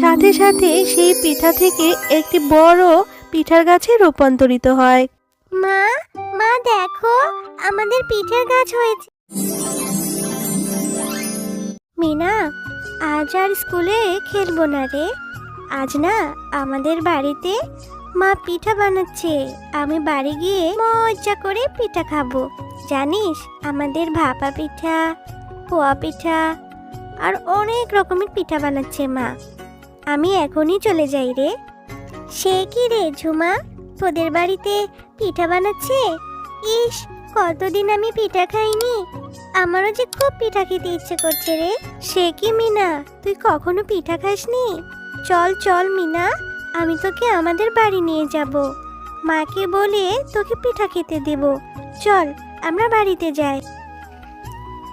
সাথে সাথে সেই পিঠা থেকে একটি বড় পিঠার গাছে রূপান্তরিত হয়। মা মা দেখো, আমাদের পিঠার গাছ হয়েছে। মিনা, আজ আর স্কুলে খেলব না রে। আজ না আমাদের বাড়িতে মা পিঠা বানাচ্ছে। আমি বাড়ি গিয়ে মজা করে পিঠা খাব। জানিস, আমাদের ভাপা পিঠা, পোয়া পিঠা আর অনেক রকমের পিঠা বানাচ্ছে মা। আমি এখনই চলে যাই রে। সে কি রে ঝুমা? তোদের বাড়িতে পিঠা বানাচ্ছে? ইস, কতদিন আমি পিঠা খাইনি। আমারও যে খুব পিঠা খেতে ইচ্ছে করছে রে। সে কি মিনা? তুই কখনো পিঠা খাসনি? চল চল মিনা, আমি তোকে আমাদের বাড়ি নিয়ে যাব। মাকে বলে তোকে পিঠা খেতে দেব। চল, আমরা বাড়িতে যাই।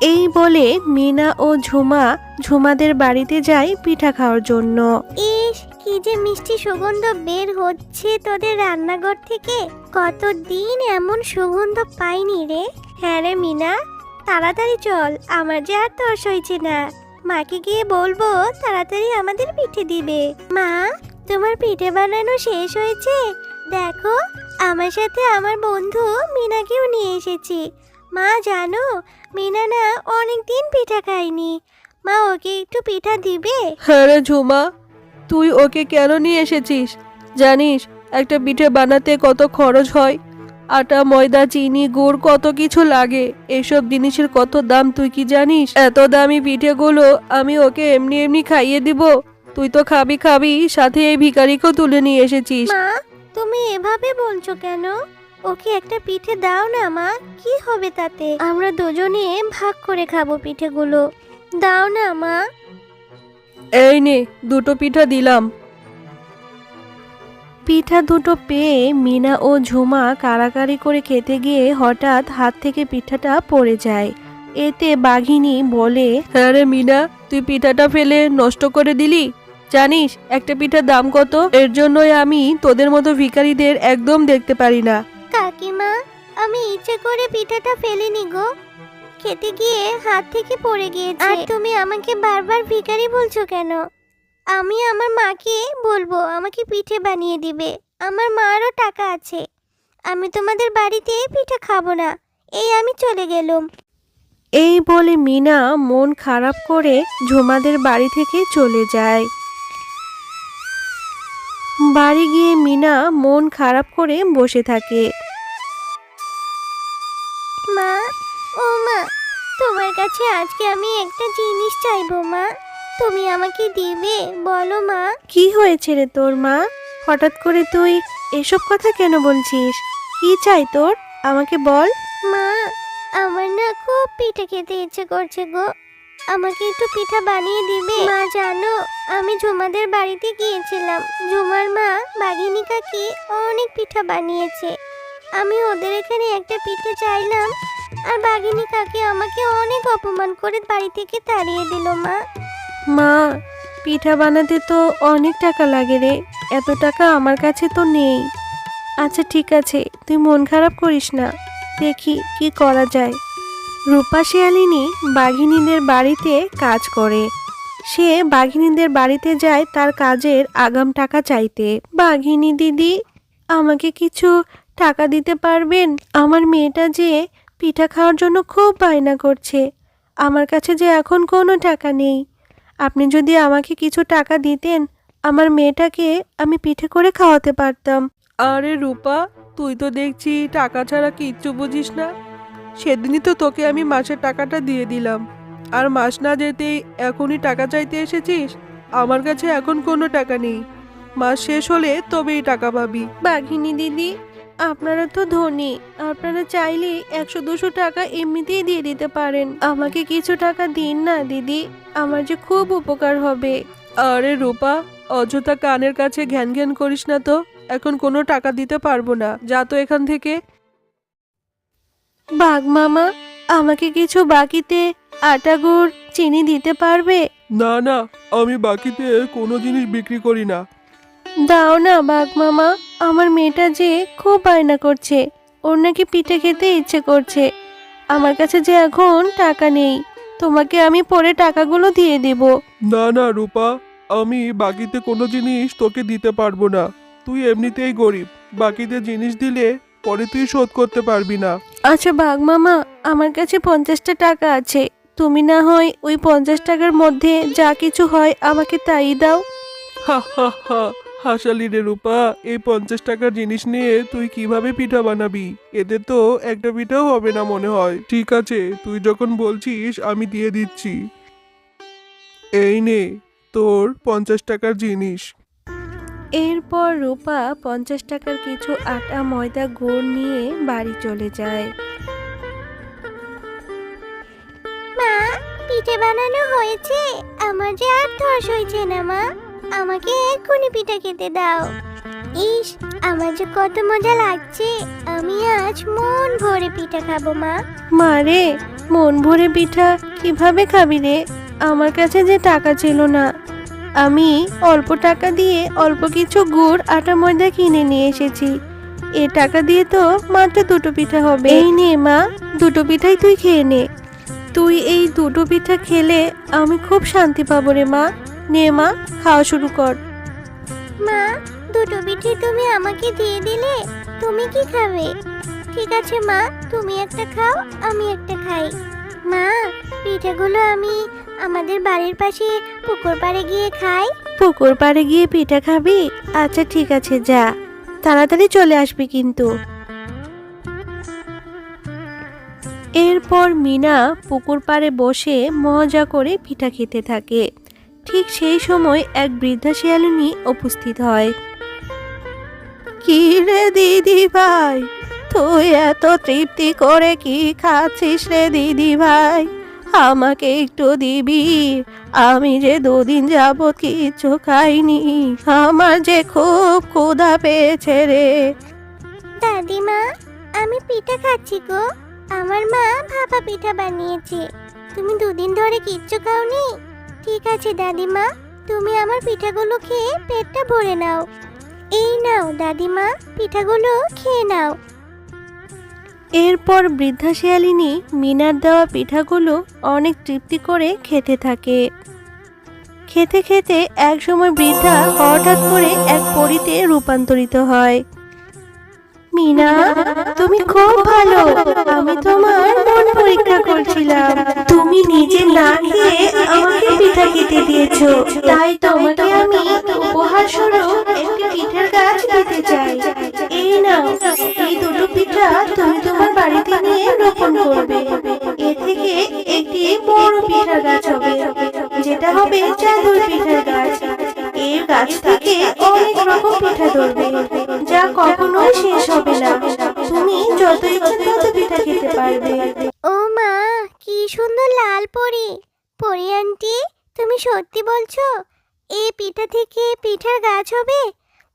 এই বলে মিনা ও ঝুমা ঝুমাদের বাড়িতে যায় পিঠা খাওয়ার জন্য। ইস, কি যে মিষ্টি সুগন্ধ বের হচ্ছে তোদের রান্নাঘর থেকে। কতদিন এমন সুগন্ধ পাইনি রে। হ্যাঁ রে মিনা, তাড়াতাড়ি চল, আমার যে আর তর সইছে না। মাকে গিয়ে বলব তাড়াতাড়ি আমাদের পিঠে দিবে। মা, তোমার পিঠে বানানো শেষ হয়েছে? দেখো, আমার সাথে আমার বন্ধু মিনাকেও নিয়ে এসেছি। মা জানো মিনা না অনেক দিন পিঠা খায়নি। মা ওকে একটু পিঠা দিবে? হ্যাঁ রে ঝুমা তুই ওকে কেন নিয়ে এসেছিস? জানিস একটা পিঠে বানাতে কত খরচ হয়? আটা ময়দা চিনি গুড় কত কিছু লাগে। এসব জিনিসের কত দাম তুই কি জানিস? এত দামি পিঠেগুলো আমি ওকে এমনি এমনি খাইয়ে দিব। তুই তো খাবি খাবি সাথে এই ভিখারিকেও তুলে নিয়ে এসেছিস। মা তুমি এভাবে বলছো কেন? ওকে একটা পিঠে দাও না মা। কি হবে তাতে? আমরা দুজনে ভাগ করে খাব পিঠেগুলো। দাও না মা। এই নে দুটো পিঠা দিলাম। পিঠা দুটো পেয়ে মিনা ও ঝুমা কারাকারি করে খেতে গিয়ে হঠাৎ হাত থেকে পিঠাটা পড়ে যায়। এতে বাঘিনী বলে হ্যাঁ রে মিনা তুই পিঠাটা ফেলে নষ্ট করে দিলি? জানিস একটা পিঠার দাম কত? এর জন্যই আমি তোদের মতো ভিখারিদের একদম দেখতে পারি না। আমি ইচ্ছে করে পিঠাটা ফেলিনি গো। খেতে গিয়ে হাত থেকে পড়ে গিয়েছে। আর তুমি আমাকে বারবার ভিখারি বলছো কেন? আমি আমার মাকে বলব আমাকে পিঠে বানিয়ে দিবে। আমার মারও টাকা আছে। আমি তোমাদের বাড়িতে পিঠা খাব না। এই আমি চলে গেলাম। এই বলে মিনা মন খারাপ করে ঝুমাদের বাড়ি থেকে চলে যায়। বাড়ি গিয়ে মিনা মন খারাপ করে বসে থাকে। কাছে আজকে আমি একটা জিনিস চাইব মা। তুমি আমাকে দিবে বলো মা। কি হয়েছে রে তোর মা? হঠাৎ করে তুই এসব কথা কেন বলছিস? কি চাই তোর? আমাকে বল। মা আমার না খুব পিঠা খেতে ইচ্ছে করছে গো। আমাকে একটু পিঠা বানিয়ে দিবে। মা জানো আমি ঝুমাদের বাড়িতে গিয়েছিলাম। ঝুমার মা বাঘিনী কাকি অনেক পিঠা বানিয়েছে। আমি ওদের এখানে একটা পিঠে চাইলাম। আর বাঘিনী কাকি আমাকে অনেক অপমান করে বাড়ি থেকে তাড়িয়ে দিল, মা। মা, পিঠা বানাতে তো অনেক টাকা লাগে রে। এত টাকা আমার কাছে তো নেই। আচ্ছা ঠিক আছে, তুই মন খারাপ করিস না। দেখি কি করা যায়। রূপা শিয়ালিনী বাঘিনীদের বাড়িতে কাজ করে। সে বাঘিনীদের বাড়িতে যায় তার কাজের আগাম টাকা চাইতে। বাঘিনী দিদি, আমাকে কিছু টাকা দিতে পারবেন? আমার মেয়েটা যে পিঠা খাওয়ার জন্য খুব বায়না করছে। আমার কাছে যে এখন কোনো টাকা নেই। আপনি যদি আমাকে কিছু টাকা দিতেন আমার মেয়েটাকে আমি পিঠে করে খাওয়াতে পারতাম। আরে রূপা তুই তো দেখছি টাকা ছাড়া কিচ্ছু বুঝিস না। সেদিনই তো তোকে আমি মাসের টাকাটা দিয়ে দিলাম। আর মাস না যেতেই এখনই টাকা চাইতে এসেছিস? আমার কাছে এখন কোনো টাকা নেই। মাস শেষ হলে তবেই টাকা পাবি। বাঘিনী দিদি আপনারা তো ধনী। আপনারা চাইলে একশো দুশো টাকা এমনিতেই দিয়ে দিতে পারেন। আমাকে কিছু টাকা দিন না দিদি। আমার যে খুব উপকার হবে। আরে রূপা অযথা কানের কাছে ঘ্যান ঘ্যান করিস না তো। এখন কোনো টাকা দিতে পারব না। যা তো এখান থেকে। বাঘ মামা আমাকে কিছু বাকিতে আটা গুড় চিনি দিতে পারবে? না না আমি বাকিতে কোনো জিনিস বিক্রি করি না। দাও না বাঘ মামা। আমার মেয়েটা যে খুব বায়না করছে ওর নাকি পিঠে খেতে ইচ্ছে করছে। আমার কাছে যে এখন টাকা নেই তোমাকে আমি পরে টাকাগুলো দিয়ে দেব। না না রূপা আমি বাকিতে কোনো জিনিস তোকে দিতে পারব না। তুই এমনিতেই গরিব বাকিতে জিনিস দিলে পরে তুই শোধ করতে পারবি না। আচ্ছা বাঘ মামা আমার কাছে পঞ্চাশটা টাকা আছে। তুমি না হয় ওই পঞ্চাশ টাকার মধ্যে যা কিছু হয় আমাকে তাই দাও। হা হা হা হাসালি রে রূপা এই পঞ্চাশ টাকার জিনিস নিয়ে তুই কীভাবে পিঠা বানাবি? এতে তো একটা পিঠাও হবে না মনে হয়। ঠিক আছে তুই যখন বলছিস আমি দিয়ে দিচ্ছি। এই নে তোর পঞ্চাশ টাকার জিনিস। এরপর রূপা পঞ্চাশ টাকার কিছু আটা ময়দা গুড় নিয়ে বাড়ি চলে যায়। মা পিঠে বানানো হয়েছে। আমার যে আর ধস হয়েছে না মা? আমাকে এক্ষুনি পিঠা খেতে দাও। ইস আমার যে কত মজা লাগছে। আমি আজ মন ভরে পিঠা খাব মা। মা রে মন ভরে পিঠা কীভাবে খাবি রে? আমার কাছে যে টাকা ছিল না। আমি অল্প টাকা দিয়ে অল্প কিছু গুড় আটা ময়দা কিনে নিয়ে এসেছি। এ টাকা দিয়ে তো মাত্র দুটো পিঠা হবে। এই নে মা দুটো পিঠাই তুই খেয়ে নে। তুই এই দুটো পিঠা খেলে আমি খুব শান্তি পাবো রে মা। নে মা খাওয়া শুরু কর। মা দুটো পিঠে তুমি আমাকে দিয়ে দিলে তুমি কি খাবে? ঠিক আছে মা তুমি একটা খাও আমি একটা খাই। মা পিঠেগুলো আমি আমাদের বাড়ির পাশে পুকুর পাড়ে গিয়ে খাই। পুকুর পাড়ে গিয়ে পিঠা খাবি? আচ্ছা ঠিক আছে যা। তাড়াতাড়ি চলে আসবি কিন্তু। এরপর মিনা পুকুর পাড়ে বসে মজা করে পিঠা খেতে থাকে। ঠিক সেই সময় এক বৃদ্ধা শিয়ালিনী উপস্থিত হয়। কি রে দিদি ভাই? তুই এত তৃপ্তি করে কি খাচ্ছিস রে দিদি ভাই? আমাকে একটু দিবি? আমি যে দুদিন যাবত কিচ্ছু খাইনি। আমার যে খুব ক্ষুধা পেয়েছে রে। দাদিমা, আমি পিঠা খাচ্ছি গো। আমার মা ভাপা পিঠা বানিয়েছে। তুমি দুদিন ধরে কিচ্ছু খাওনি? ঠিক আছে, দাদিমা। তুমি আমার পিঠাগুলো খেয়ে পেটটা ভরে নাও। এই নাও, দাদিমা, পিঠাগুলো খেয়ে নাও। এরপর বৃদ্ধা শিয়ালিনী মিনার দেওয়া পিঠাগুলো অনেক তৃপ্তি করে খেতে থাকে। খেতে খেতে এক সময় বৃদ্ধা হঠাৎ করে এক পরিতে রূপান্তরিত হয়। মিনা, তুমি খুব ভালো। আমি তোমার মন পরীক্ষা করছিলাম। তুমি নিজে না খেয়ে আমাকে পিঠা খেতে দিয়েছ। তাই তোমাকে আমি উপহার স্বরূপ একটি পিঠার গাছ দিতে চাই। এই নাও, এই দুটো পিঠা তুমি তোমার বাড়িতে নিয়ে রোপণ করবে। এ থেকে একটি বড় পিঠার গাছ হবে, যেটা হবে চাদর পিঠার গাছ। এর গাছ থেকে অনেক রকম পিঠা ধরবে, যা শেষ হবে না। তুমি যত ইচ্ছে তত পিঠা খেতে পারবে। ও মা কি সুন্দর লাল পরি। পরি আন্টি তুমি সত্যি বলছো এই পিঠা থেকে পিঠার গাছ হবে?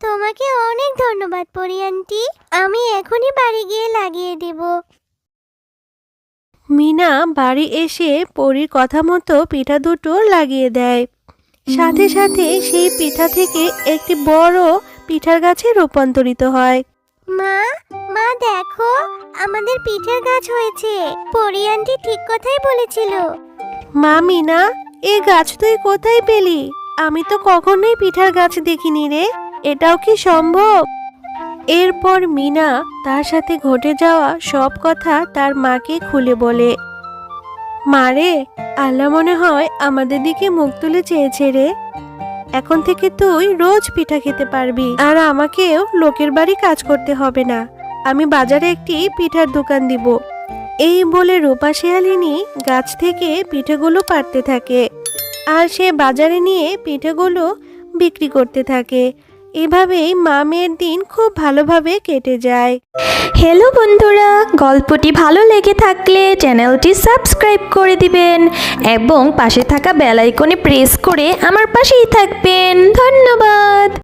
তোমাকে অনেক ধন্যবাদ পরি আন্টি। আমি এখনই বাড়ি গিয়ে লাগিয়ে দেব। মিনা বাড়ি এসে পরীর কথা মতো পিঠা দুটো লাগিয়ে দেয়। সাথে সাথে সেই পিঠা থেকে একটি বড় পিঠার গাছে রূপান্তরিত হয়। মা মা দেখো, আমাদের পিঠার গাছ হয়েছে। পরি আন্টি ঠিক কথাই বলেছিল। মা মিনা এই গাছ তুই কোথায় পেলি? আমি তো কখনোই পিঠার গাছ দেখিনি রে। এটাও কি সম্ভব? এরপর মিনা তার সাথে ঘটে যাওয়া সব কথা তার মাকে খুলে বলে। মারে আল্লাহ মনে হয় আমাদের দিকে মুখ তুলে চেয়েছে রে। এখন থেকে তুই রোজ পিঠা খেতে পারবি। আর আমাকেও লোকের বাড়ি কাজ করতে হবে না। আমি বাজারে একটি পিঠার দোকান দিব। এই বলে রূপা শেয়ালিনী গাছ থেকে পিঠেগুলো পারতে থাকে। আর সে বাজারে নিয়ে পিঠেগুলো বিক্রি করতে থাকে। এভাবেই মা মেয়ের দিন খুব ভালোভাবে কেটে যায়। হ্যালো বন্ধুরা, গল্পটি ভালো লেগে থাকলে চ্যানেলটি সাবস্ক্রাইব করে দিবেন এবং পাশে থাকা বেল আইকনে প্রেস করে আমার পাশেই থাকবেন। ধন্যবাদ।